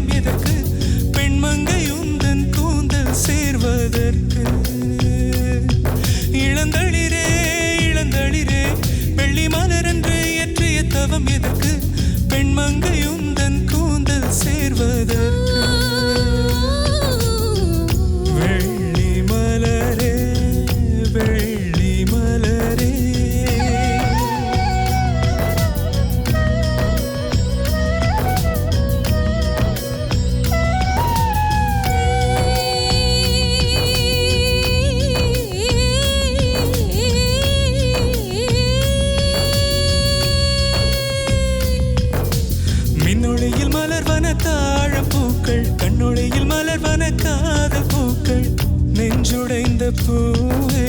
எல்லாம் எதற்கு? பெண்மங்கை உந்தன் கூந்தல் சேர்வதற்கு. இளந்தளிரே இளந்தளிரே வெள்ளி என்று ஏற்றிய தவம் எதற்கு? பெண்மங்கை உந்தன் தாழ பூக்கள் கண்ணுளையில் மலர்வன காதல் பூக்கள் நெஞ்சுடைந்த பூவே.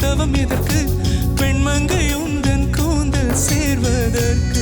தவம் எதற்கு? பெண்மங்கை உந்தன் கூந்தல் சேர்வதற்கு.